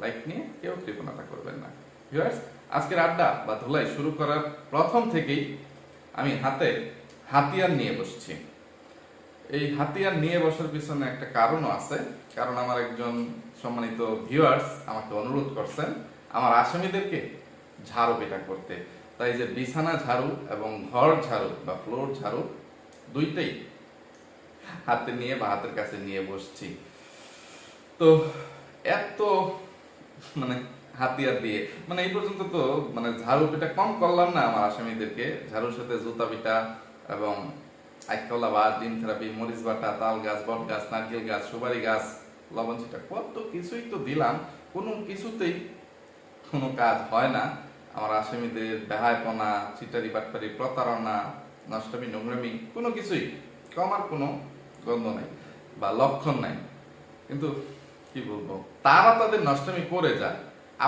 Like নিয়ে কেউ কৃপণতা করবেন না। ভিউয়ার্স আজকের আড্ডা বা ধুলাই শুরু করার প্রথম থেকেই আমি হাতে হাতিয়ার নিয়ে বসছি। এই হাতিয়ার নিয়ে বসার পিছনে একটা কারণও আছে। কারণ আমার একজন সম্মানিত ভিউয়ার্স আমাকে অনুরোধ করছেন, আমার আসামিদেরকে ঝাড়ু পেটা করতে। তাই যে বিছানা ঝাড়ু এবং ঘর ঝাড়ু বা ফ্লোর ঝাড়ু দুইটাই হাতে নিয়ে বা হাতের কাছে নিয়ে বসছি। তো এত মানে হাতিয়ার দিয়ে মানে এই পর্যন্ত তো মানে ঝাড়ু পিটা কম করলাম না আমার আসামিদেরকে। ঝাড়ুর সাথে জুতা পিটা এবং আইকলা বা ডিম থেরাপি, মরিচ বাটা, তাল গাছ, বট গাছ, নারকেল গাছ, সুপারি গাছ, লবণ চিটা কত কিছুই তো দিলাম। কোনো কিছুতেই কোনো কাজ হয় না। আমার আসামিদের বেহায়পনা, চিটারি বাটপারি প্রতারণা, নষ্টমী, নোংরামি, কোনো কিছুই। কমার কোনো গন্ধ নাই বা লক্ষণ নাই। কিন্তু কি বলব? তারা তাদের নষ্টমী করে যায়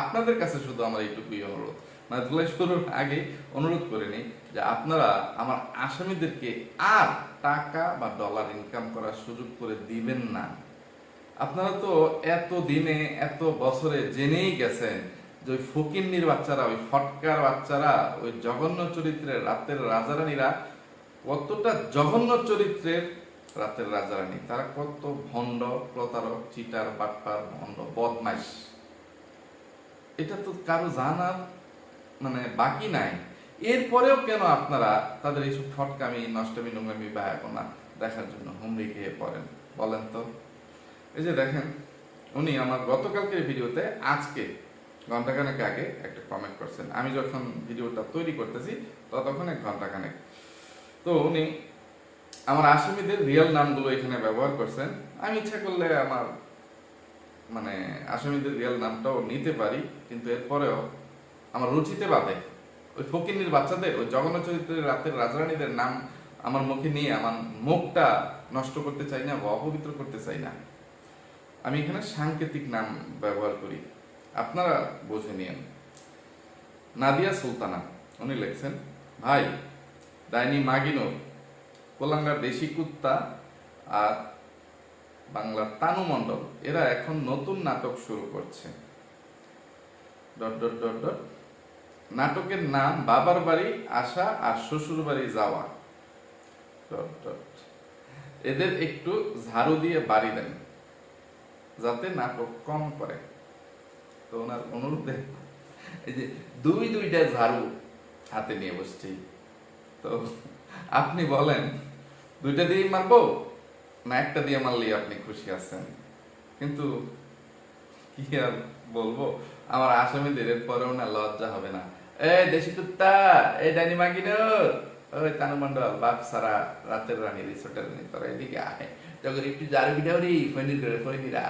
আপনাদের কাছে শুধু আমার এইটুকুই অনুরোধ। মানে ধুলাই শুরুর আগে অনুরোধ করে নিই যে আপনারা আমার আসামিদেরকে আর টাকা বা ডলার ইনকাম করার সুযোগ করে দিবেন না। আপনারা তো এত দিনে, এত বছরে জেনেই গেছেন যে ওই ফকিন্নির বাচ্চারা, ওই ফটকার বাচ্চারা, ওই জঘন্য চরিত্রের রাতের রাজারানীরা কতটা জঘন্য চরিত্রের রাতের রাজারানী। তারা কত ভণ্ড, প্রতারক, চিটার, বাটপার, ভণ্ড, বদমাইশ। এটা তো কারও জানার মানে বাকি নাই। এরপরেও কেন আপনারা তাদের এইসব ফটকামি নষ্টমী, নোংরামি, বায়াপনা দেখার জন্য হুমড়ি খেয়ে পড়েন? বলেন তো। এই যে দেখেন, উনি আমার গতকালকের ভিডিওতে আজকে ঘন্টাখানেক আগে একটা কমেন্ট করছেন। আমি যখন ভিডিওটা তৈরি করতেছি, ততক্ষণ এক ঘন্টাখানেক তো উনি আমার আসামিদের রিয়েল নামগুলো এখানে ব্যবহার করছেন। আমি ইচ্ছা করলে আমার মানে আসামিদের রিয়েল নামটাও নিতে পারি, কিন্তু এরপরেও আমার রুচিতে বাদে ওই ফকিন্নির বাচ্চাদের, ওই জগন্নাথ চরিত্রের রাতের রাজরানীদের নাম আমার মুখে নিয়ে আমার মুখটা নষ্ট করতে চাই না বা অপবিত্র করতে চাই না। আমি এখানে সাংকেতিক নাম ব্যবহার করি। আপনারা বুঝে নিন নাদিয়া সুলতানা, উনি লিখছেন, ভাই, ডাইনি মাগিনো কোলাঙ্গার দেশি কুত্তা আর বাংলার তানু মণ্ডল, এরা এখন নতুন নাটক শুরু করছে। ডট ডট নাটকের নাম বাবার বাড়ি আসা আর শ্বশুর বাড়ি যাওয়া। ডট এদের একটু ঝাড়ু দিয়ে বাড়ি দেন, যাতে নাটক কম করে তো ওনার অনুরোধে এই যে দুই, দুইটা ঝাড়ু হাতে নিয়ে বসছি। তো আপনি বলেন দুইটা দিয়েই মারবো, না একটা দিয়ে মারলেই আপনি খুশি আছেন। কিন্তু কি আর বলব? আমার আসামিদের এরপরেও না লজ্জা হবে না। এই দেশি কুত্তা এই ডাইনি মাগিনো ওই বাপ সারা রাতের রানী রিসোর্টের তোরা এদিকে আয়। তখন একটু জারু বিটাও রে ফৈনির করে ফৈনিরা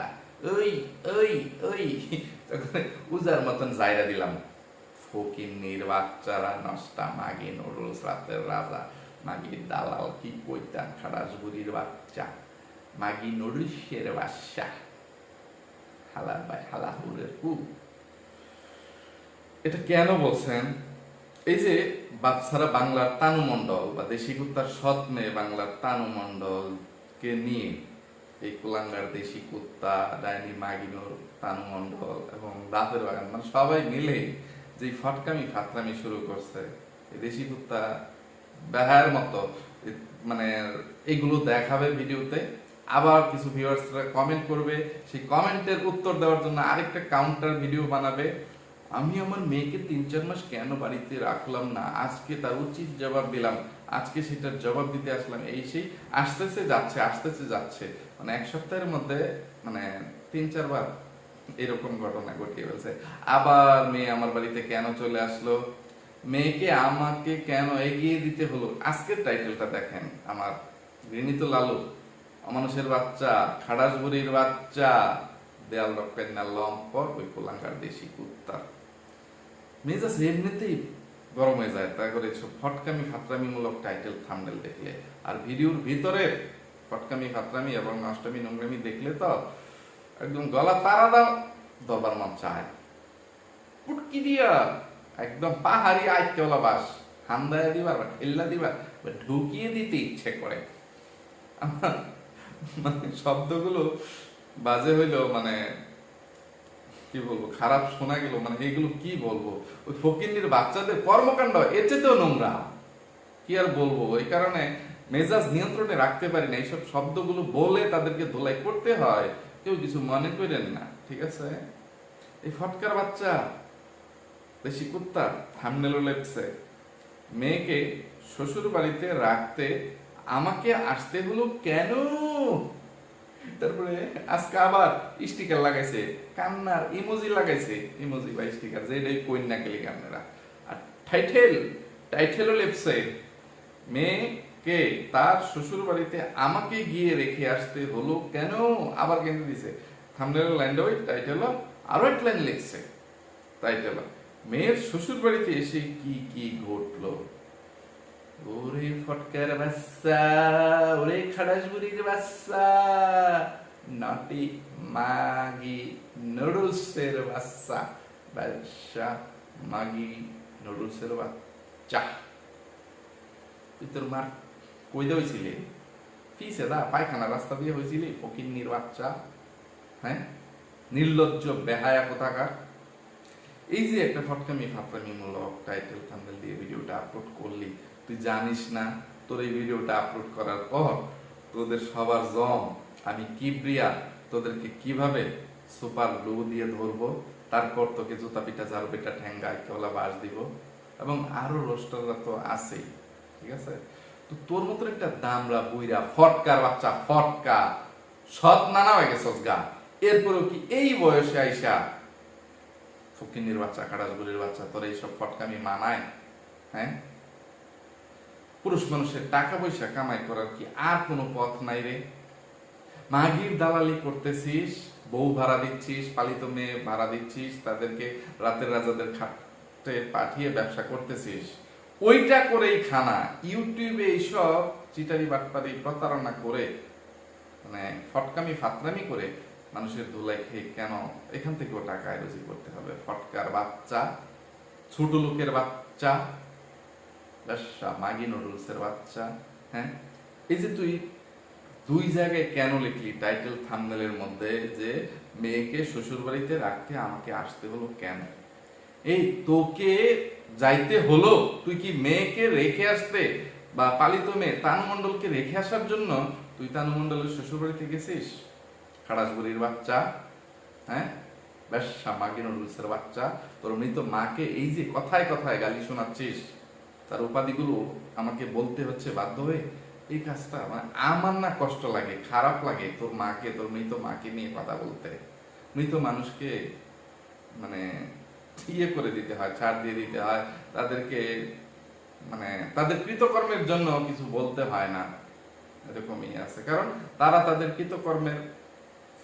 ওই ওই ওই। তখন উজার মতন জায়গা দিলাম। ফকিন্নির বাচ্চারা নষ্টা মাগি নুডলস রাতের রাজা। মাগি দালাল কি কইতাম? খারাস বুড়ির বাচ্চা। মাগি নুডলসের বাচ্চা। হালা বাই হালা হুরের কু এটা কেন বলছেন? এই যে বাচ্চারা বাংলার তানু মণ্ডল বা দেশি কুত্তার সৎ মেয়ে বাংলার তানু মণ্ডলকে নিয়ে এই কুলাঙ্গার দেশি কুত্তা, ডাইনি, মাগিনোর তানু মণ্ডল এবং দাঁতের বাগান মানে সবাই মিলে যে ফটকামি ফাতরামি শুরু করছে, এই দেশি কুত্তা বেহার মতো। মানে এগুলো দেখাবে ভিডিওতে। আবার কিছু ভিউয়ার্সরা কমেন্ট করবে। সেই কমেন্টের উত্তর দেওয়ার জন্য আরেকটা কাউন্টার ভিডিও বানাবে। আমি আমার মেয়েকে তিন চার মাস কেন বাড়িতে রাখলাম না? আজকে তার উচিত জবাব দিলাম। আজকে সেটার জবাব দিতে আসলাম। এই সেই আসতেছে, যাচ্ছে আসতেছে, যাচ্ছে। মানে এক সপ্তাহের মধ্যে মানে তিন চারবার এরকম ঘটনা ঘটিয়ে ফেলছে। আবার মেয়ে আমার বাড়িতে কেন চলে আসলো? মেয়েকে আমাকে কেন এগিয়ে দিতে হলো? আজকের টাইটেলটা দেখেন আমার। ঘৃণিত লালু, অমানুষের বাচ্চা খাড়াস বুড়ির বাচ্চা, দেয়াল রক্ষের না লম্পর ওই কুলাঙ্গার দেশি কুত্তা। মেজাজ এমনিতেই গরম হয়ে যায়, তা করে সব ফটকামি ফাতরামিমূলক টাইটেল থাম্বনেল দেখলে। আর ভিডিওর ভিতরে ফটকামি, ফাতরামি এবং নষ্টমী নোংরামি দেখলে তো একদম গলা তারা দাও দরবার মন চায়। পুটকি দিয়া একদম পাহাড়ি আইকেওলা বাস হান্দায় দিবার বা ঠেল্লা দিবার ঢুকিয়ে দিতে ইচ্ছে করে। মানে শব্দগুলো বাজে হইলেও মানে কি বলব, খারাপ শোনা গেল মানে এগুলো কি বলব? ওই ফকিন্নির বাচ্চাদের কর্মকাণ্ড এতে তো নোংরা। কি আর বলব? এই কারণে মেজাজ নিয়ন্ত্রণে রাখতে পারি না। এইসব শব্দগুলো বলে তাদেরকে ধোলাই করতে হয়। কেউ কিছু মনে করেন না, ঠিক আছে? এই ফটকার বাচ্চা। বেশি কুত্তা থামনেলও লেপছে। মেয়েকে শ্বশুর বাড়িতে রাখতে আমাকে আসতে হলো কেন? তারপরে আজকে আবার স্টিকার লাগাইছে, কান্নার ইমোজি লাগাইছে। ইমোজি বা স্টিকার যে যেটাই কন্যা কেলি কান্নারা আর টাইটেল টাইটেলও লেপছে। মেয়েকে তার শ্বশুর বাড়িতে আমাকে গিয়ে রেখে আসতে হলো কেন? আবার কেন দিছে? থামনেল লাইনটা ওই টাইটেল আরও এক লাইন লিখছে। টাইটেল মেয়ের শ্বশুর বাড়িতে এসে কি কি ঘটলো? ওরে ফটকার বাচ্চা, ওরে খাড়াসবুড়ির বাচ্চা নটি মাগি নুডলসের বাচ্চা বাচ্চা মাগি নুডলসের বাচ্চা। তুই তোর মার কই হয়েছিলে ফিসে দা পায়খানা রাস্তা দিয়ে হয়েছিলি ফকিন্নির বাচ্চা হ্যাঁ? নির্লজ্জ বেহায়া কোথাকার? এই যে একটা ফটকামি ফাটকামি মূলক টাইটেল থাম্বনেল দিয়ে ভিডিওটা আপলোড করলি। তুই জানিস না, তোর এই ভিডিওটা আপলোড করার পর তোদের সবার জম, আমি কিবরিয়া তোদেরকে কীভাবে সুপার গ্লু দিয়ে ধরবো, তারপর তোকে জুতা পিঠা ঝাড়ু পিঠা ঠ্যাঙ্গা কেওলা বাস দিব, এবং আরও রোস্টাররা তো আছেই, ঠিক আছে? তো তোর মতন একটা দামরা বুইরা ফটকার বাচ্চা, ফটকা, সৎ নানা হয়ে গেছস গা। এরপরেও কি এই বয়সে আইসা ফকিন্নির বাচ্চা কাটাজগুলির বাচ্চা, তোর এইসব ফটকামি মানায়? হ্যাঁ? পুরুষ মানুষের টাকা পয়সা কামাই করার কি আর কোনো পথ নাই রে? মাগির দালালি করতেছিস, বউ ভাড়া দিচ্ছিস, পালিত মেয়ে ভাড়া দিচ্ছিস, তাদেরকে রাতের রাজাদের খাটে পাঠিয়ে ব্যবসা করতেছিস। ওইটা করেই খানা। ইউটিউবে এইসব চিটারি বাটপারি প্রতারণা করে মানে ফটকামি, ফাতরামি করে মানুষের ধুলাই খেয়ে কেন এখান থেকেও টাকা রুজি করতে হবে? ফটকার বাচ্চা, ছোট লোকের বাচ্চা ব্যবসা মাগি নুডলসের বাচ্চা হ্যাঁ? এই যে তুই দুই জায়গায় কেন লিখলি? টাইটেল থামনেলের মধ্যে যে মেয়েকে শ্বশুর বাড়িতে রাখতে আমাকে আসতে হলো কেন? এই তোকে যাইতে হলো? তুই কি মেয়েকে রেখে আসতে? বা পালিত মেয়ে তানু মণ্ডলকে রেখে আসার জন্য তুই তানু মণ্ডলের শ্বশুর বাড়িতে গেছিস? খাড়াসগুড়ির বাচ্চা হ্যাঁ? বেশ মাগি নুডলসের বাচ্চা। তোর মৃত মাকে এই যে কথায় কথায় গালি শোনাচ্ছিস, তার উপাধিগুলো আমাকে বলতে হচ্ছে বাধ্য হয়ে। এই কাজটা মানে আমার না কষ্ট লাগে, খারাপ লাগে তোর মাকে, তোর মৃত মাকে নিয়ে কথা বলতে। মৃত মানুষকে মানে ইয়ে করে দিতে হয়, ছাড় দিয়ে দিতে হয়। তাদেরকে মানে তাদের কৃতকর্মের জন্য কিছু বলতে হয় না। এরকমই আছে। কারণ তারা তাদের কৃতকর্মের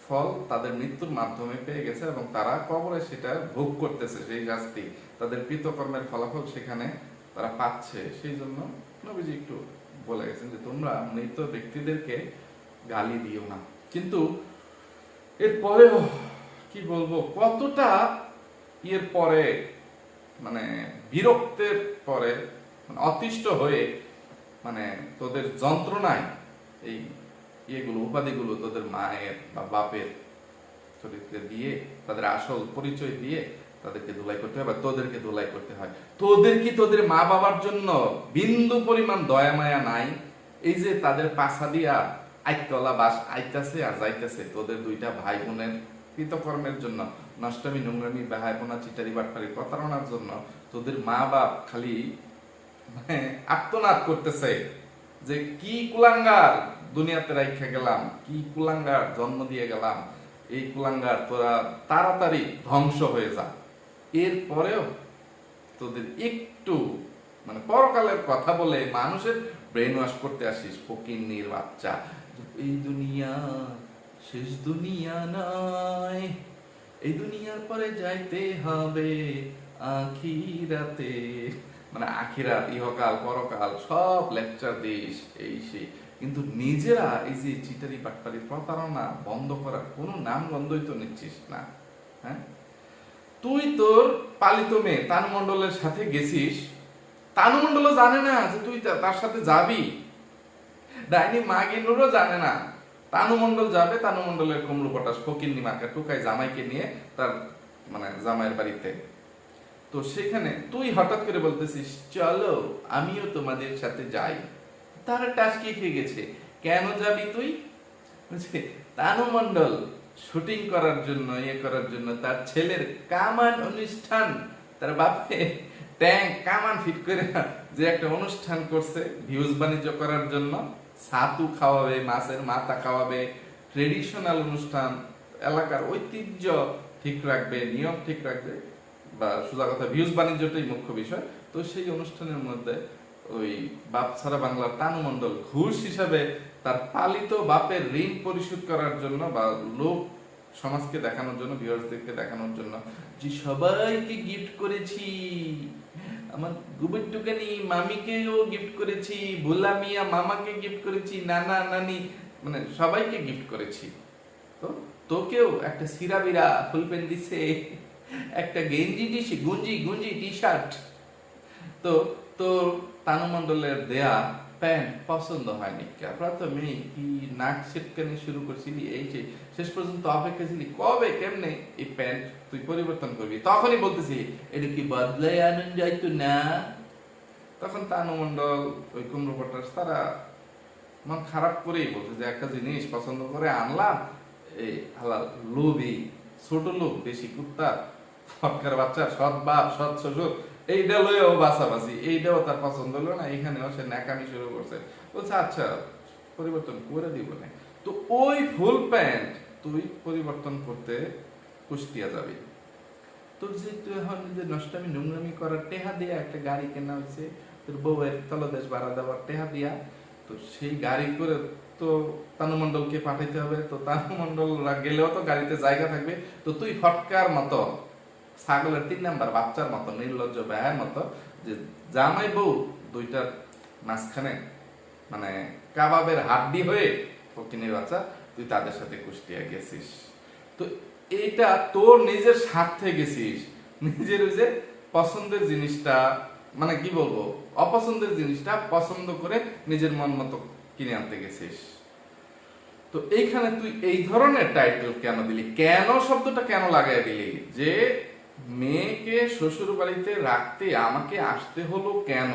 ফল তাদের মৃত্যুর মাধ্যমে পেয়ে গেছে এবং তারা কবরে সেটা ভোগ করতেছে, সেই শাস্তি তাদের কৃতকর্মের ফলাফল সেখানে তারা পাচ্ছে। সেই জন্য নবীজি একটু বলে গেছেন যে, তোমরা মৃত ব্যক্তিদেরকে গালি দিও না। কিন্তু এরপরেও কি বলব, কতটা এর পরে মানে বিরক্তের পরে মানে অতিষ্ঠ হয়ে মানে তোদের যন্ত্রণায় এই ইয়েগুলো, উপাধিগুলো তোদের মায়ের বা বাপের চরিত্রে দিয়ে, তাদের আসল পরিচয় দিয়ে তাদেরকে ধুলাই করতে হয় বা তোদেরকে ধুলাই করতে হয়। তোদের কি তোদের মা বাবার জন্য বিন্দু পরিমাণ দয়া মায়া নাই? এই যে তাদের পাশা দিয়া আইকলা বাস আইতাছে আর যাইতেছে, তোদের দুইটা ভাই বোনের কৃতকর্মের জন্য, নষ্টমী, নোংরামি, বেহায়পনা, চিটারি বাটপারি প্রতারণার জন্য তোদের মা বাপ খালি মানে আত্মনাদ করতেছে যে কি কুলাঙ্গার? দুনিয়াতে রাইখা গেলাম, কি কুলাঙ্গার জন্ম দিয়ে গেলাম, এই কুলাঙ্গার তোরা তাড়াতাড়ি ধ্বংস হয়ে যা। এরপরেও তোদের একটু মানে পরকালের কথা বলে মানুষের ব্রেন ওয়াশ করতে আসিস, ফকিন্নির বাচ্চা। এই দুনিয়া শেষ দুনিয়া নয় এই দুনিয়ার পরে যাইতে হবে আখিরাতে। মানে আখিরাত, ইহকাল, পরকাল, সব লেকচার দিস, এই সেই। কিন্তু নিজেরা এই যে চিটারি বাটপারি প্রতারণা বন্ধ করার কোনো নাম গন্ধই তো নিচ্ছিস না হ্যাঁ? তুই তোর পালিত মেয়ে তানু মণ্ডলের সাথে গেছিস তানু মণ্ডলও জানে না যে তুই তার সাথে যাবি। ডাইনি মা মাগিনুরও জানে না। তানু মণ্ডল যাবে তানু মণ্ডলের কমলু পটাশ ফকিন্নি মার্কা টুকাই জামাইকে নিয়ে তার মানে জামাইয়ের বাড়িতে। তো সেখানে তুই হঠাৎ করে বলতেছিস, চলো, আমিও তোমাদের সাথে যাই। তারা টাসকি খেয়ে গেছে? কেন যাবি তুই? তানু মণ্ডল, শুটিং করার জন্য ইয়ে করার জন্য তার ছেলের কামান অনুষ্ঠান, তার বাপে ট্যাঙ্ক কামান ফিট করে যে একটা অনুষ্ঠান করছে, ভিউজ বাণিজ্য করার জন্য, ছাতু খাওয়াবে, মাছের মাথা খাওয়াবে ট্রেডিশনাল অনুষ্ঠান, এলাকার ঐতিহ্য ঠিক রাখবে, নিয়ম ঠিক রাখবে, বা সোজা কথা, ভিউজ বাণিজ্যটাই মুখ্য বিষয়। তো সেই অনুষ্ঠানের মধ্যে ওই বাপ ছাড়া বাংলার তানু মণ্ডল ঘুষ হিসাবে তার পালিত বাপের ঋণ পরিশোধ করার জন্য বা লোক সমাজকে দেখানোর জন্য ভিউয়ার্সদেরকে দেখানোর জন্য যে সবাইকে গিফট করেছি, আমার গুবের টুকানি মামিকেও গিফট করেছি, ভোলা মিয়া মামাকে গিফট করেছি, নানা নানি মানে সবাইকে গিফট করেছি। তো তোকেও একটা সিরাবিরা ফুল প্যান্ট দিছে, একটা গেঞ্জি দিছে, গুঞ্জি গুঞ্জি টি শার্ট তো তোর তানু মণ্ডলের দেয়া প্যান্ট পছন্দ হয়নি? প্রথমে কি নাক ছিটকানি শুরু করছিলি? এই যে শেষ পর্যন্ত অপেক্ষা ছিলি, কবে, কেমনে? এই প্যান্ট তুই পরিবর্তন করবি। তখনই বলতেছি, এটা কি বদলাই আনন্দ যাইতো না? তখন তানু মণ্ডল ওই কুমড়ো পটাশ তারা মন খারাপ করেই বলছে যে, একটা জিনিস পছন্দ করে আনলাম, এই হালাল লোভী ছোট লোক বেশি কুত্তা, ফটকার বাচ্চা, সৎ বাপ, সৎ শ্বশুর এইটা লয়েও বাছাবাছি এইটাও তার পছন্দ হলো না এখানেও সে ন্যাকামি শুরু করছে। বলছে আচ্ছা পরিবর্তন করে দিব না। তো ওই ফুল প্যান্ট তুই পরিবর্তন করতে কুষ্টিয়া যাবি। তোর যে তুই এখন যে নষ্টামি, নোংরামি করার টেহা দিয়া একটা গাড়ি কেনা হয়েছে তোর বউয়ের তলদেশ ভাড়া দেওয়ার টেহা দিয়া, তো সেই গাড়ি করে তো তানুমণ্ডলকে পাঠাইতে হবে, তো তানুমণ্ডল গেলেও তো গাড়িতে জায়গা থাকবে, তো তুই ফটকার মতো ছাগলের তিন নাম্বার, বাচ্চার মতো, নির্লজ্জ ব্যয়ের মতো, যে জামাই বউ দুইটার মাঝখানে মানে কাবাবের হাড্ডি হয়ে ফকিনের বাচ্চা, তুই তাদের সাথে কুষ্টিয়া গেছিস। তো এইটা তোর নিজের স্বার্থে গেছিস। নিজের ওই যে পছন্দের জিনিসটা মানে কি বলব, অপছন্দের জিনিসটা পছন্দ করে নিজের মন মতো কিনে আনতে গেছিস। তো এইখানে তুই এই ধরনের টাইটেল কেন দিলি? কেন শব্দটা কেন লাগাই দিলি? যে মেয়েকে শ্বশুর বাড়িতে রাখতে আমাকে আসতে হলো কেন?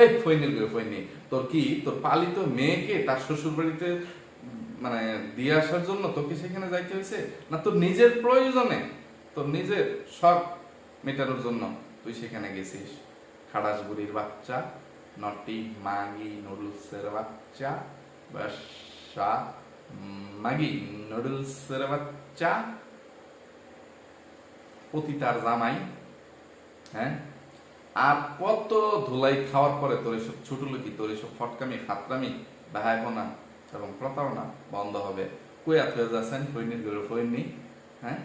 এই করে ফৈনি, তোর কি, তোর পালিত মেয়েকে তার শ্বশুর বাড়িতে মানে দিয়ে আসার জন্য তোকে সেখানে যাইতে হয়েছে না তোর নিজের প্রয়োজনে? তোর নিজের শখ মেটানোর জন্য তুই সেখানে গেছিস? খাড়াস বুড়ির বাচ্চা, নটি মাগি নুডলসের বাচ্চা মাগি নুডলসের বাচ্চা পতিতার জামাই হ্যাঁ? আর কত ধুলাই খাওয়ার পরে তোর এসব ছোট লোকি তোর এসব ফটকামি, খাতরামি বাহায়পনা এবং প্রতারণা বন্ধ হবে। কুয়াত হয়ে যাচ্ছেন? ফৈনির গরু ফৈনি হ্যাঁ?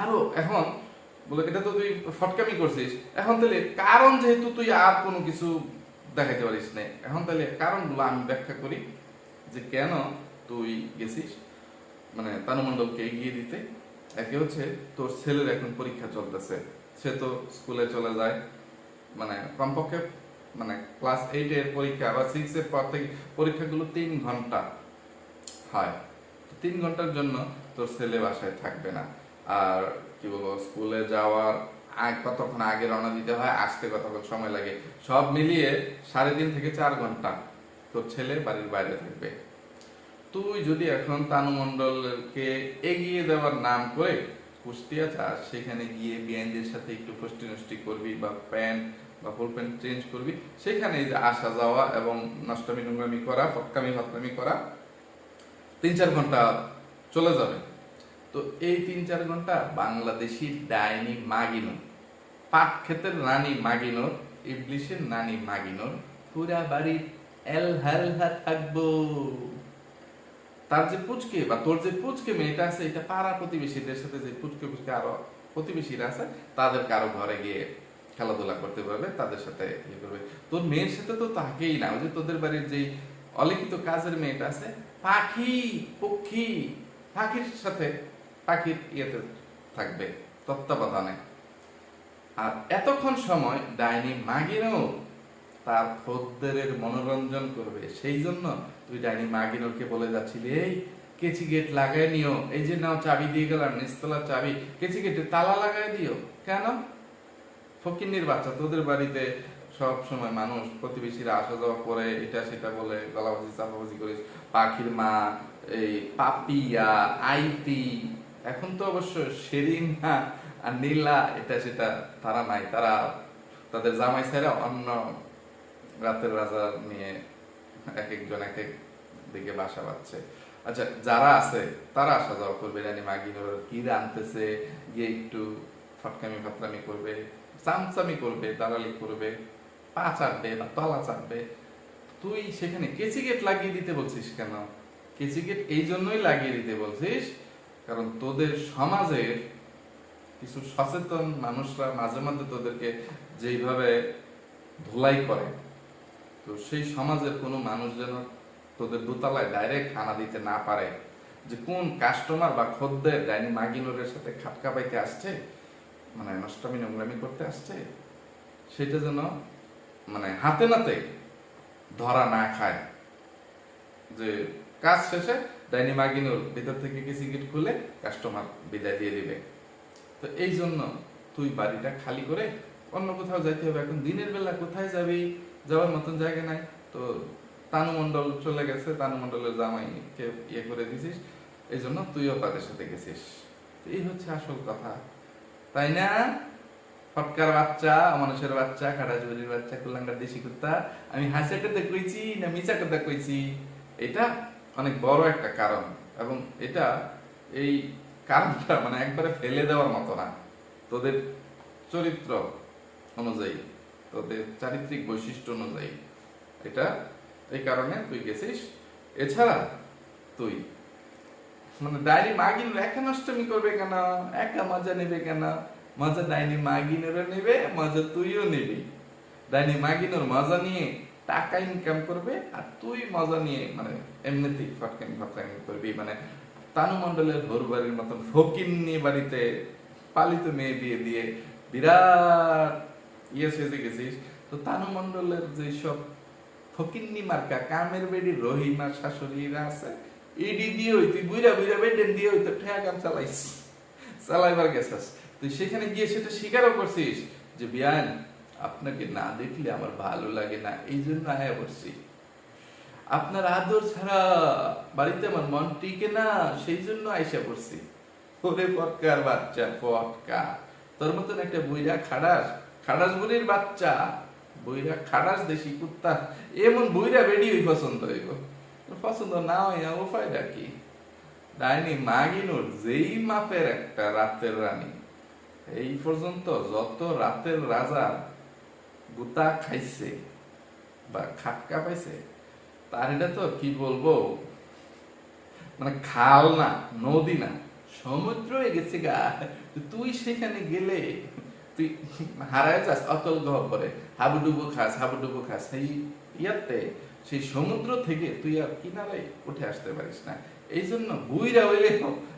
আরও এখন, বলে এটা তো তুই ফটকামি করছিস। এখন তাহলে কারণ যেহেতু তুই আর কোনো কিছু দেখাইতে পারিস না। এখন তাহলে কারণগুলো আমি ব্যাখ্যা করি যে কেন তুই গেছিস মানে তানুমণ্ডলকে এগিয়ে দিতে। একে হচ্ছে তোর ছেলের এখন পরীক্ষা চলতেছে। সে তো স্কুলে চলে যায়। মানে কমপক্ষে মানে ক্লাস এইট এর পরীক্ষা বা সিক্স এর পর থেকে পরীক্ষাগুলো তিন ঘণ্টা হয়। তিন ঘণ্টার জন্য তোর ছেলে বাসায় থাকবে না। আর কি বলব, স্কুলে যাওয়ার আগ কতক্ষণ আগে রওনা দিতে হয়, আসতে কতক্ষণ সময় লাগে, সব মিলিয়ে সাড়ে তিন থেকে চার ঘণ্টা তোর ছেলে বাড়ির বাইরে থাকবে। তুই যদি এখন তানু মণ্ডলকে এগিয়ে দেওয়ার নাম করে কুষ্টিয়া যাস, সেখানে গিয়ে বিয়ানদের সাথে একটু ফষ্টি নষ্টি করবি বা প্যান্ট বা ফুল প্যান্ট চেঞ্জ করবি, সেখানে যে আসা যাওয়া এবং নষ্টমী নোংরামি করা, ফটকামি ফটকামি করা, তিন চার ঘণ্টা চলে যাবে। তো এই তিন চার ঘণ্টা বাংলাদেশি ডাইনি মাগিনো, পাট ক্ষেতের রানী মাগিনোর ইবলিশের নানি মাগিনোর পুরা বাড়ির এল হেলহা থাকব। তার যে পুচকে বা তোর যে পুচকে মেয়েটা আছে, এটা পাড়া প্রতিবেশীদের সাথে যে পুচকে পুচকে আরও প্রতিবেশীরা আছে তাদের কারও ঘরে গিয়ে খেলাধুলা করতে পারবে তাদের সাথে ইয়ে করবে। তোর মেয়ের সাথে তো থাকেই না, ওই যে তোদের বাড়ির যেই অলিখিত কাজের মেয়েটা আছে, পাখি, পক্ষী, পাখির সাথে, পাখির ইয়েতে থাকবে তত্ত্বাবধানে। আর এতক্ষণ সময় ডাইনি মাগিনও তার খদ্দেরের মনোরঞ্জন করবে। সেই জন্য তুই ডাইনি মাগিনোরকে বলে যাচ্ছিলি, এই কেচি গেট লাগাই নিও। এই যে নাও চাবি দিয়ে গেলাম নিস্তলার চাবি। কেচি গেটে তালা লাগাই দিও। কেন? ফকিন্নির বাচ্চা, তোদের বাড়িতে সব সময় মানুষ, প্রতিবেশীরা আসা যাওয়া করে, এটা সেটা বলে গলাবাজি, চাপাবাজি করিস। পাখির মা, এই পাপিয়া আইতি এখন তো অবশ্য সেরিনা আর নীলা, এটা সেটা, তারা নাই। তারা তাদের জামাই ছাড়া অন্য রাতের রাজা নিয়ে এক একজন এক এক দিকে বাসা বাঁধছে। আচ্ছা যারা আছে, তারা আসা যাওয়া করবে? রানী মাগিনোর কি রানতেছে গিয়ে একটু ফটকামি ফাতরামি করবে, চামচামি করবে, দালালি করবে, পা চাটবে বা তলা চাটবে। তুই সেখানে কেচি গেট লাগিয়ে দিতে বলছিস কেন? কেচি গেট এই জন্যই লাগিয়ে দিতে বলছিস, কারণ তোদের সমাজের কিছু সচেতন মানুষরা মাঝে মধ্যে তোদেরকে যেইভাবে ধুলাই করে তো সেই সমাজের কোনো মানুষ যেন তোদের দোতলায় ডাইরেক্ট আনা দিতে না পারে, যে কোন কাস্টমার বা খদ্দের ডাইনি মাগিনোরের সাথে খাটকা পাইতে আসছে মানে নষ্টামি নোংরামি করতে আসছে, সেটা যেন মানে হাতে নাতে ধরা না খায়। যে কাজ শেষে ডাইনি মাগিনোর ভিতর থেকে কিছু গিট খুলে কাস্টমার বিদায় দিয়ে দিবে। তো এই জন্য তুই বাড়িটা খালি করে অন্য কোথাও যাইতে হবে, এখন দিনের বেলা কোথায় যাবি? যাওয়ার মতন জায়গা নাই। তো তানু মণ্ডল চলে গেছে তানু মণ্ডলের জামাইকে ইয়ে করে দিছিস। এই জন্য তুইও তাদের সাথে গেছিস। এই হচ্ছে আসল কথা। তাই না? ফটকার বাচ্চা মানুষের বাচ্চা খাটাজুরির বাচ্চা, কুল্লাঙ্গার দেশি কুত্তা। আমি হাসি কথা কইছি না মিছা কথা কইছি? এটা অনেক বড় একটা কারণ এবং এটা এই কারণটা মানে একবারে ফেলে দেওয়ার মতো না। তোদের চরিত্র অনুযায়ী। তোদের চারিত্রিক বৈশিষ্ট্য অনুযায়ী। এটা এই কারণে তুই গেছিস। এছাড়া তুই মানে ডাইনি মাগিন একা নষ্টমী করবে কেন? একা মজা নেবে কেন? মজা ডাইনি মাগিনেরও নেবে, মজা তুইও নিবি। ডাইনি মাগিনোর মজা নিয়ে টাকা ইনকাম করবে আর তুই মজা নিয়ে মানে এমনিতেই ফটকানি ফটকানি করবি। মানে তানু মন্ডলের ঘর বাড়ির মতন ফকিন্নি বাড়িতে পালিত মেয়ে বিয়ে দিয়ে বিরাট ইয়ে গেছিস তো তানু মন্ডলের যে সব ফকিন্নি মার্কা, কামের বেডি রহিমা শাশুড়িরা আছে ইডি দিয়ে তুই বুইরা বুইরা বেডেন দিয়ে তো ঠেয়া গান চালাইস, চালাইবার গেছিস। তুই সেখানে গিয়ে সেটা স্বীকারও করছিস যে, বিয়ান, আপনাকে না দেখলে আমার ভালো লাগে না এই জন্য আয়া বসছি আপনার আদর ছাড়া বাড়িতে আমার মন টিকে না সেই জন্য আইসা পড়ছি। ওরে পটকার বাচ্চা পটকা তোর মতন একটা বুইরা খাড়াস খাড়াস বুড়ির বাচ্চা, বুইরা খাড়াস দেশি কুত্তা, এমন বইরা বেডি ওই পছন্দ হইব। পছন্দ না হইয়া উপায়টা কি? ডাইনি মাগিনুর যেই মাপের একটা রাতের রানী, এই পর্যন্ত যত রাতের রাজা গুতা খাইছে বা খাটকা পাইছে তার এটা তো কি বলব? মানে খাল না, নদী না সমুদ্র হয়ে গেছে গা। তুই সেখানে গেলে তুই হারায় যাস, অতল গহ্বরে হাবুডুবু খাস হাবুডুবু খাস। সেই ইয়াতে, সেই সমুদ্র থেকে তুই আর উঠে আসতে পারিস না। এই জন্য বুইরা হইলে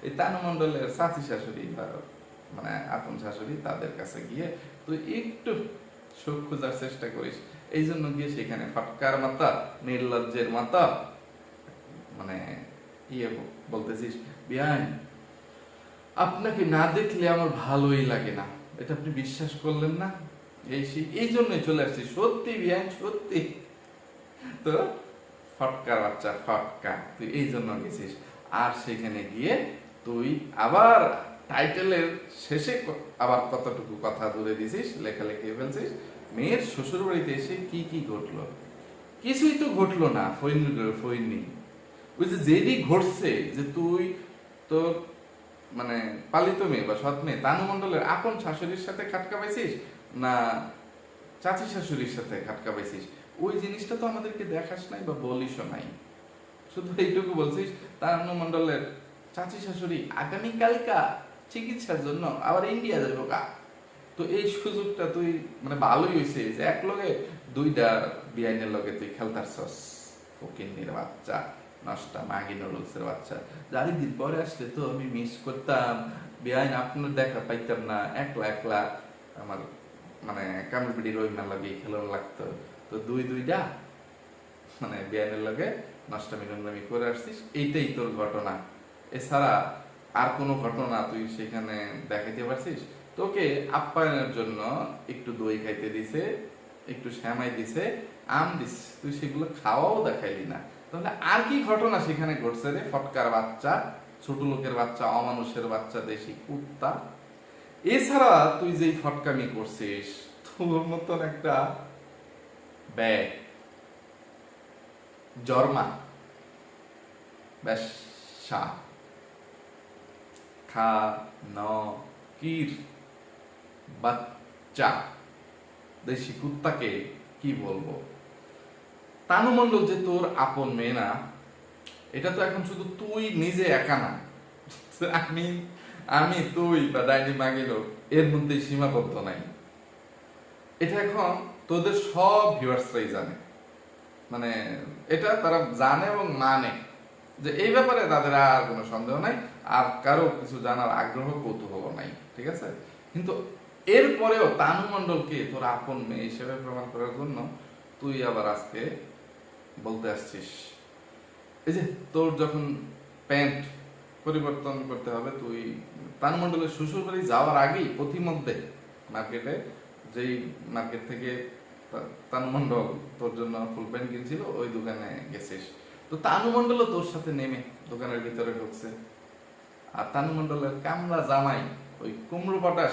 এই তানুমণ্ডলের শাশুড়ি মানে আপন শাশুড়ি তাদের কাছে গিয়ে তুই একটু সুখ খোঁজার চেষ্টা করিস। এই জন্য গিয়ে সেখানে ফটকার মাতা নির্লজ্জের মাতা মানে ইয়ে বলতেছিস, বিয়ান, আপনাকে না দেখলে আমার ভালোই লাগে না। এটা আপনি বিশ্বাস করলেন না? এই সেই, এই জন্যই চলে আসছি। সত্যি বিয়ান সত্যি। তো ফটকা বাচ্চা, ফটকা। তুই এই জন্য গেছিস। আর সেখানে গিয়ে তুই আবার টাইটেলের শেষে আবার কতটুকু কথা ধরে দিছিস লেখালেখি ফেলছিস? মেয়ের শ্বশুর বাড়িতে এসে কি কি ঘটলো? কিছুই তো ঘটলো না ফৈন ফৈনি ওই যে যেদি ঘটছে, যে তুই তোর মানে পালিত মেয়ে বা সৎ মেয়ে তানু মণ্ডলের আপন শাশুড়ির সাথে খাটকা পাইছিস না চাচি শাশুড়ির সাথে খাটকা পাইছিস? ওই জিনিসটা তো আমাদেরকে দেখাস নাই বা বলিসও নাই। শুধু এইটুকু বলছিস তারুণ্য মণ্ডলের চাচি শাশুড়ি আগামীকালকা চিকিৎসার জন্য আবার ইন্ডিয়া যাব কা? তো এই সুযোগটা তুই মানে ভালোই হয়েছে যে এক লগে দুইটা বিআইনের লগে তুই খেলতার সস ফকিন্নির বাচ্চা। নষ্টা মাগি নুডলসের বাচ্চা। যারি দিন পরে আসলে তো আমি মিস করতাম। বিআইন আপনার দেখা পাইতাম না। একলা একলা আমার মানে কামড় বিড়ি রহিমার লগে খেলার লাগতো। তো দুই দুইটা মানে বিআইনের লগে নষ্টা মিলনগামি করে আসছিস। এইটাই তোর ঘটনা। এছাড়া আর কোনো ঘটনা তুই সেখানে দেখাইতে পারছিস? তোকে আপ্যায়নের জন্য একটু দই খাইতে দিছে, একটু শ্যামাই দিছে, আম দিস তুই সেগুলো খাওয়াও দেখাইলি না। তাহলে আর কি ঘটনা সেখানে ঘটছে রে? ফটকার বাচ্চা, ছোট লোকের বাচ্চা, অমানুষের বাচ্চা, দেশি কুত্তা। এছাড়া তুই যেই ফটকামি করছিস, তোর মতন একটা ব্যাগ জর্মা। বেশা খা ন কির। বাচ্চা। দেশি কুত্তাকে কি বলব? তানু মণ্ডল যে, তোর আপন মেয়ে না, এটা তো এখন শুধু তুই নিজে একা না। আমি আমি, তুই বা ডাইনি মাগিলো এর মধ্যে সীমাবদ্ধ নাই। এটা এখন তোদের সব ভিউয়ার্সরাই জানে। মানে এটা তারা জানে এবং মানে যে, এই ব্যাপারে তাদের আর কোনো সন্দেহ নাই, আর কারও কিছু জানার আগ্রহ, কৌতূহল নাই, ঠিক আছে? কিন্তু এরপরেও তানু মণ্ডলকে তোর আপন মেয়ে হিসেবে প্রমাণ করার জন্য তুই আবার আজকে বলতে আসছিস। এই যে তোর যখন প্যান্ট পরিবর্তন করতে হবে, তুই তানু মণ্ডলের শ্বশুর বাড়ি যাওয়ার আগেই পথিমধ্যে মার্কেটে যেই মার্কেট থেকে তা- তানু তোর জন্য ফুল প্যান্ট কিনছিল, ওই দোকানে গেছিস। তো তানু মণ্ডলও তোর সাথে নেমে দোকানের ভিতরে ঢুকছে। আর তানু মণ্ডলের কামলা জামাই, ওই কুমড়ো পটাশ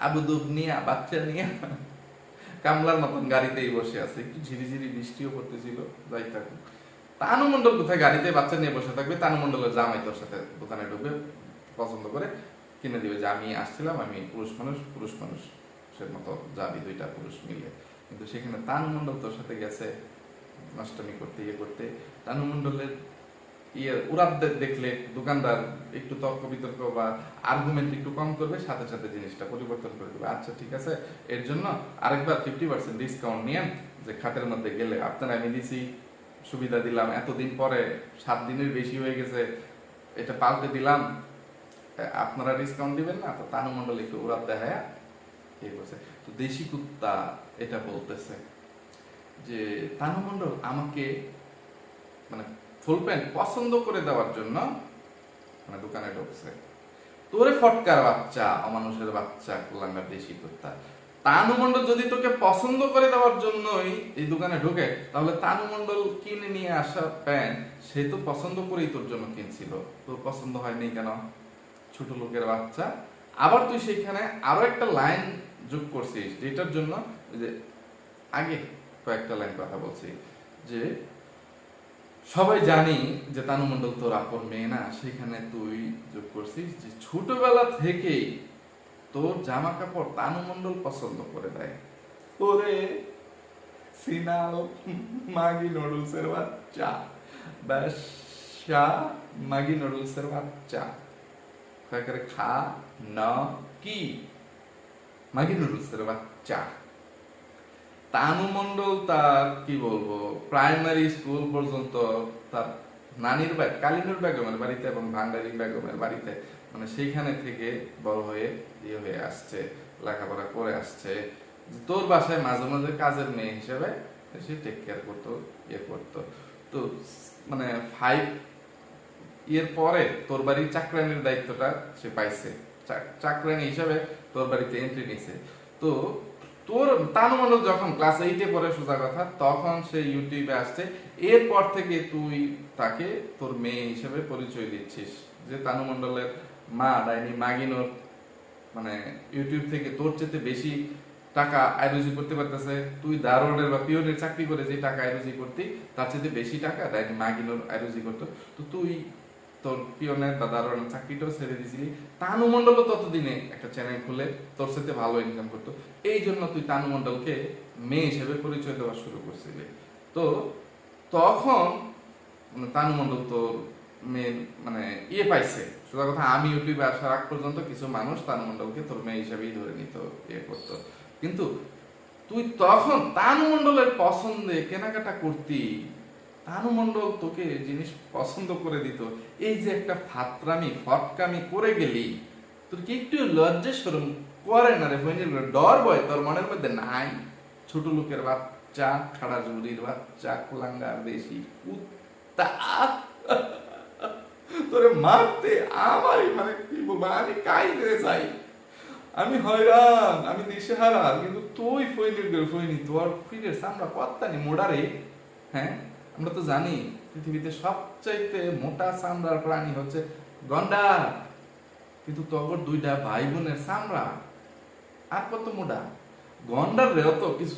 আবুদুব নিয়া, বাচ্চা নিয়া কামলার মতন গাড়িতেই বসে আছে। একটু ঝিরিঝিরি বৃষ্টিও পড়তেছিল, যাই থাকুক। তানু মণ্ডল কোথায়? গাড়িতে বাচ্চা নিয়ে বসে থাকবে। তানু মণ্ডলের জামাই তোর সাথে দোকানে ঢুকবে, পছন্দ করে কিনে দিবে। যে আমি আসছিলাম, আমি পুরুষ মানুষ পুরুষ মানুষ সে মতো যাবি, দুইটা পুরুষ মিলে। কিন্তু সেখানে তানু মণ্ডল তোর সাথে গেছে নষ্টমী করতে ইয়ে করতে। তানু মণ্ডলের ইয়ে উড়াদ দেখলে দোকানদার একটু তর্ক বিতর্ক বা আর্গুমেন্ট একটু কম করবে, সাথে সাথে জিনিসটা পরিবর্তন করে দেবে। আচ্ছা ঠিক আছে, এর জন্য আরেকবার ফিফটি পার্সেন্ট ডিসকাউন্ট নিয়েন যে খাতের মধ্যে গেলে, আপনারা আমি দিছি, সুবিধা দিলাম, এতদিন পরে সাত দিনের বেশি হয়ে গেছে, এটা পাল্টে দিলাম আপনারা ডিসকাউন্ট দিবেন না, তো তানু মন্ডল একটু উড়াদ দেখায় এই করছে। তো দেশি কুত্তা এটা বলতেছে যে, তানু মন্ডল আমাকে মানে ফুল প্যান্ট পছন্দ করে দেওয়ার জন্য মানে দোকানে ঢুকছে। তোরে ফটকার বাচ্চা, অমানুষের বাচ্চা, কুলাঙ্গার দেশি কুত্তা। তানু মন্ডল যদি তোকে পছন্দ করে দেওয়ার জন্যই এই দোকানে ঢোকে, তাহলে তানু মন্ডল কিনে নিয়ে আসা প্যান্ট সে তো পছন্দ করেই তোর জন্য কিনছিল। তোর পছন্দ হয়নি কেন? ছোট লোকের বাচ্চা। আবার তুই সেখানে আরও একটা লাইন যোগ করছিস, যেটার জন্য যে আগে কয়েকটা লাইন কথা বলছি, যে সবাই জানি যে তানু মণ্ডল তোর আপন মেয়ে না, সেখানে তুই যোগ করছিস যে ছোটবেলা থেকেই তোর জামা কাপড় তানু মণ্ডল পছন্দ করে দেয়। ওরে, সিনাল, মাগি নুডলসের বাচ্চা। ব্যবসা মাগি নুডলসের বাচ্চা। খা ন, কি? মাগি নুডলসের বাচ্চা। তানু মণ্ডল তার কি বলব? প্রাইমারি স্কুল পর্যন্ত তার নানির বাড়ি কালিনুর বেগমের বাড়িতে এবং ভান্ডারি বেগমের বাড়িতে মানে সেইখানে থেকে বড় হয়ে ইয়ে হয়ে আসছে, লেখাপড়া করে আসছে। তোর বাসায় মাঝে মাঝে কাজের মেয়ে হিসেবে সে টেক কেয়ার করতো ইয়ে করতো। তো মানে ফাইভ ইয়ের পরে তোর বাড়ির চাকরানির দায়িত্বটা সে পাইছে। চাক- চাকরানি হিসেবে তোর বাড়িতে এন্ট্রি নিছে। তো তোর তানু মণ্ডল যখন ক্লাস এইটে পড়ে সোজা কথা, তখন সে ইউটিউবে আসছে। এরপর থেকে তুই তাকে তোর মেয়ে হিসেবে পরিচয় দিচ্ছিস। যে তানু মণ্ডলের মা, ডাইনি মাগিনোর মানে ইউটিউব থেকে তোর চেয়ে বেশি টাকা আয়রুজি করতে পারতেছে। তুই দারোয়ানের বা পিওনের চাকরি করে যে টাকা আয়রুজি করতি, তার চেয়ে বেশি টাকা ডাইনি মাগিনোর আয়রুজি করতো। তো তুই তোর পিওনের বা দারোয়ানের চাকরিটাও ছেড়ে দিয়েছিলি। তানু মণ্ডলও ততদিনে একটা চ্যানেল খুলে তোর সাথে ভালো ইনকাম করতো। এই জন্য তুই তানু মণ্ডলকে মেয়ে হিসেবে পরিচয় দেওয়া শুরু করছিলি। তো তখন মানে তানু মণ্ডল তোর মেয়ে মানে ইয়ে পাইছে। সোজা কথা, আমি ইউটিউবে আসার আগ পর্যন্ত কিছু মানুষ তানু মণ্ডলকে তোর মেয়ে হিসাবেই ধরে নিত ইয়ে করতো। কিন্তু তুই তখন তানু মণ্ডলের পছন্দে কেনাকাটা করতি তানু মণ্ডল তোকে জিনিস পছন্দ করে দিত। এই যে একটা ফাতরামি, ফটকামি করে গেলি তোর কি একটু লজ্জা সরম করে না রে বইনের ডর বয়, তোর মনের মধ্যে নাই। ছোট লোকের বাচ্চা, খাড়া জুড়ির বাচ্চা, কুলাঙ্গার দেশি কুত্তা। তোরে মারতে আমারই মানে কি বলব, আমি কাইলে যাই। আমি হয়রান, আমি দিশেহারা, কিন্তু তুই ফইনির ফইনি তোর ফিরে আমরা কত্তানি মোড়ারে হ্যাঁ? আমরা তো জানি পৃথিবীতে সবচাইতে মোটা চামড়ার প্রাণী হচ্ছে গন্ডার কিন্তু তখন দুইটা ভাই বোনের চামড়া, আর কত মোটা? গন্ডার রেও তো কিছু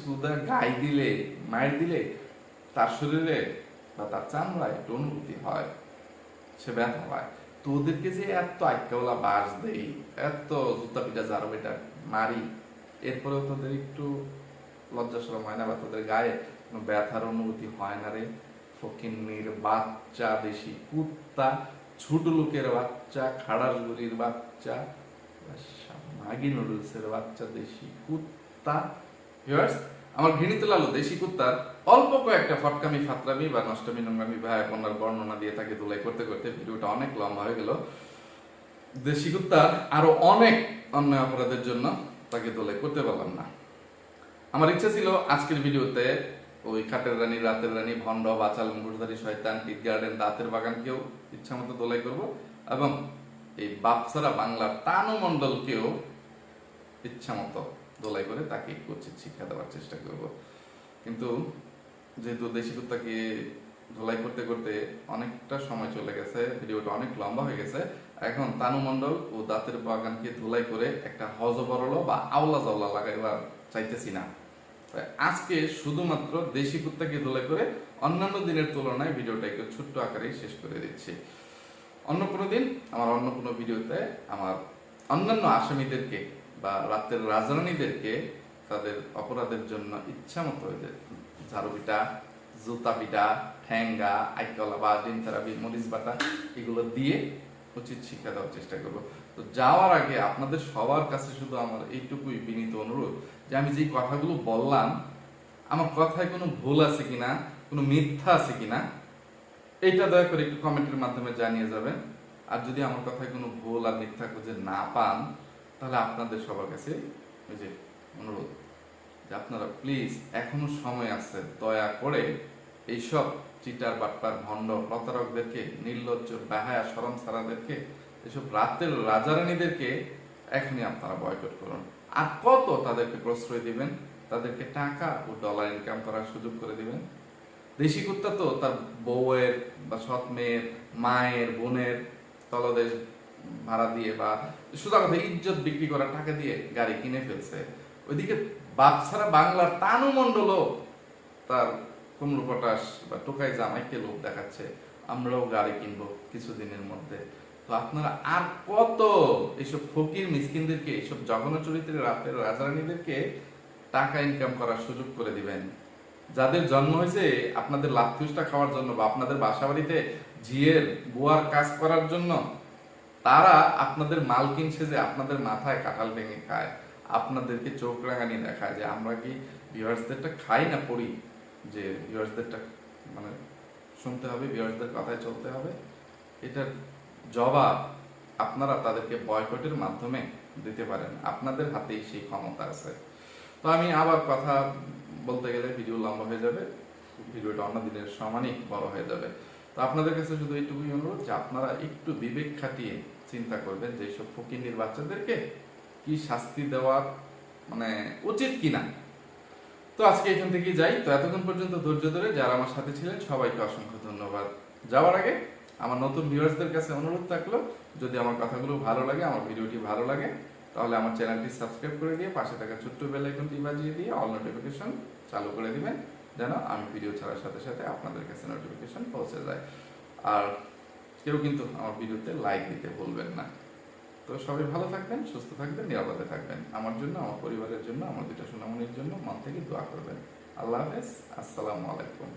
গায়ে দিলে মায়ের দিলে তার শরীরে বা তার চামড়ায় একটু অনুভূতি হয়, সে ব্যথা পায়। তোদেরকে যে এত আইকাওলা বাস দেই, এত জুতা পিটা জারো বেটা মারি, এরপরেও তোদের একটু লজ্জা সরম হয় না বা তোদের গায়ে কোনো ব্যথার অনুভূতি হয় না রে? ফকিন্নির বাচ্চা দেশি কুত্তা, ছোট লোকের বাচ্চা, খাড়ার গুলির বাচ্চা, মাগি নুডলসের বাচ্চা দেশি কুত্তা। আমার ঘৃণিত লালু দেশি কুত্তার অল্প কয়েকটা ফটকামি, ফাতরামি বা নষ্টমী, নোংরামি ভাই আপনার বর্ণনা দিয়ে তাকে দোলাই করতে করতে ভিডিওটা অনেক লম্বা হয়ে গেল। দেশি কুত্তার আরও অনেক অন্যায় অপরাধের জন্য তাকে দোলাই করতে পারলাম না। আমার ইচ্ছা ছিল আজকের ভিডিওতে ওই খাটের রানী, রাতের রানী ভণ্ড বাচাল মুখোশধারী শয়তান, টিট গার্ডেন, দাঁতের বাগানকেও ইচ্ছা মতো দোলাই করব এবং এই বাপসারা বাংলার তানু মণ্ডলকেও ইচ্ছা মতো দোলাই করে তাকে একটু উচিত শিক্ষা দেওয়ার চেষ্টা করব। কিন্তু যেহেতু দেশি কুত্তাকে ধোলাই করতে করতে অনেকটা সময় চলে গেছে, ভিডিওটা অনেক লম্বা হয়ে গেছে, এখন তানু মণ্ডল ও দাঁতের বাগানকে ধুলাই করে একটা হজ হজবরল বা আওলা জাওলা লাগাইবার চাইতেছি না। আজকে শুধুমাত্র দেশি কুত্তাকে ধুলাই করে অন্যান্য দিনের তুলনায় ভিডিওটা একটু ছোট্ট আকারেই শেষ করে দিচ্ছি। অন্য কোনো দিন আমার অন্য কোনো ভিডিওতে আমার অন্যান্য আসামিদেরকে বা রাতের রাজরানীদেরকে তাদের অপরাধের জন্য ইচ্ছা মতো ঝাড়ু পিটা জুতা পিটা ঠ্যাঙ্গা আইকলা বা ডিম থেরাপি, মরিচ বাটা এগুলো দিয়ে উচিত শিক্ষা দেওয়ার চেষ্টা করব। তো যাওয়ার আগে আপনাদের সবার কাছে শুধু আমার এইটুকুই বিনীত অনুরোধ যে আমি যে কথাগুলো বললাম, আমার কথায় কোনো ভুল আছে কিনা, কোনো মিথ্যা আছে কিনা, এইটা দয়া করে একটু কমেন্টের মাধ্যমে জানিয়ে যাবেন। আর যদি আমার কথায় কোনো ভুল আর মিথ্যা খুঁজে না পান, তাহলে আপনাদের সবার কাছে ওই যে অনুরোধ যে আপনারা প্লিজ এখনও সময় আছে, দয়া করে এইসব চিটার, বাটপার, ভণ্ড, প্রতারকদেরকে, নির্লজ্জ, বাহায়া সরম সারাদেরকে এসব রাতের রাজারানীদেরকে এখনই আপনারা বয়কট করুন। আর কত তাদেরকে প্রশ্রয় দিবেন? তাদেরকে টাকা ও ডলার ইনকাম করার সুযোগ করে দিবেন। দেশি কুত্তা তো তার বউয়ের বা সৎ মেয়ের মায়ের বোনের তলদেশ ভাড়া দিয়ে বা কথা ইজ্জত বিক্রি করা টাকা দিয়ে গাড়ি কিনে ফেলছে। ওইদিকে বাপসারা বাংলার তানু মণ্ডলও তার কুমড়ো পটাশ বা টোকাই জামাইকে লোক দেখাচ্ছে। আমরাও গাড়ি কিনবো কিছুদিনের মধ্যে। তো আপনারা আর কত এইসব ফকির মিসকিনদেরকে এইসব জঘন্য চরিত্রের রাতের রাজারানীদেরকে টাকা ইনকাম করার সুযোগ করে দিবেন। যাদের জন্ম হয়েছে আপনাদের লাথুসটা খাওয়ার জন্য বা আপনাদের বাসা বাড়িতে ঝিয়ের বুয়ার কাজ করার জন্য, তারা আপনাদের মাল কিনছে যে আপনাদের মাথায় কাঁঠাল ভেঙে খায়। আপনাদেরকে চোখ রাঙানি দেখায় যে আমরা কি ভিউয়ার্সদেরটা খাই না পড়ি? যে ভিউয়ার্সদেরটা মানে শুনতে হবে, ভিউয়ার্সদের কথায় চলতে হবে। এটার জবাব আপনারা তাদেরকে বয়কটের মাধ্যমে দিতে পারেন। আপনাদের হাতেই সেই ক্ষমতা আছে। তো আমি আবার কথা বলতে গেলে ভিডিও লম্বা হয়ে যাবে। ভিডিওটা অন্য দিনের সমানই বড় হয়ে যাবে। তো আপনাদের কাছে শুধু এইটুকুই অনুরোধ যে আপনারা একটু বিবেক খাটিয়ে চিন্তা করবেন যে সব ফকিন্দির বাচ্চাদেরকে কি শাস্তি দেওয়া মানে উচিত কিনা। তো আজকে এখান থেকে যাই। তো এতক্ষণ পর্যন্ত ধৈর্য ধরে যারা আমার সাথে ছিলেন, সবাইকে অসংখ্য ধন্যবাদ। যাওয়ার আগে আমার নতুন ভিউয়ার্সদের কাছে অনুরোধ থাকল, যদি আমার কথাগুলো ভালো লাগে, আমার ভিডিওটি ভালো লাগে, তাহলে আমার চ্যানেলটি সাবস্ক্রাইব করে দিয়ে পাশে থাকা ছোট্ট বেল আইকনটি বাজিয়ে দিয়ে অল নোটিফিকেশন চালু করে দিবেন, যেন আমি ভিডিও ছাড়ার সাথে সাথে আপনাদের কাছে নোটিফিকেশন পৌঁছে যায়। আর কেউ কিন্তু আমার ভিডিওতে লাইক দিতে ভুলবেন না। তো সবাই ভালো থাকবেন, সুস্থ থাকবেন, নিরাপদে থাকবেন। আমার জন্য, আমার পরিবারের জন্য, আমার দুটা সুনামনির জন্য মন থেকে দোয়া করবেন। আল্লাহ হাফেজ, আসসালামু আলাইকুম।